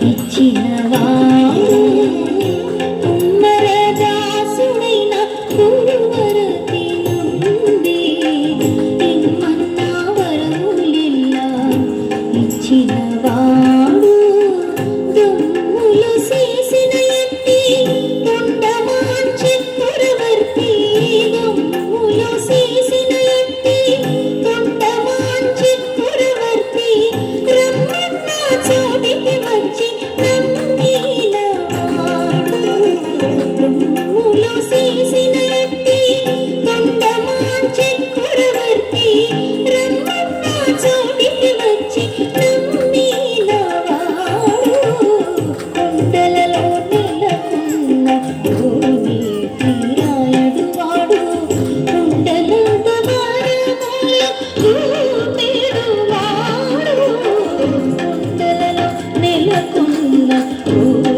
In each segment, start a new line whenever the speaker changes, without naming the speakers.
一起 పువ్వులు చేసిన రక్తి కందమాంచె కురవర్తి రమ్మన్న చోటికి వచ్చి కొండలలో నెలకొన్న భూమి తీరాయడు వాడు. కుండలు వాడు కుండలలో నెలకొన్న భూమి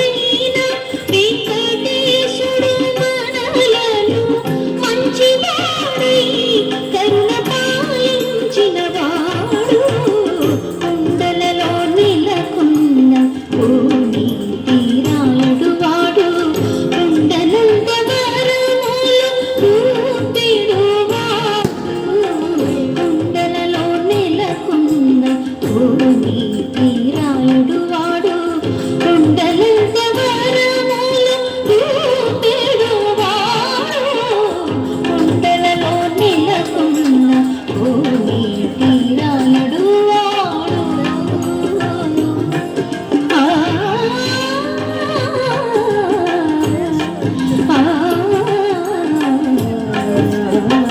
Yeah.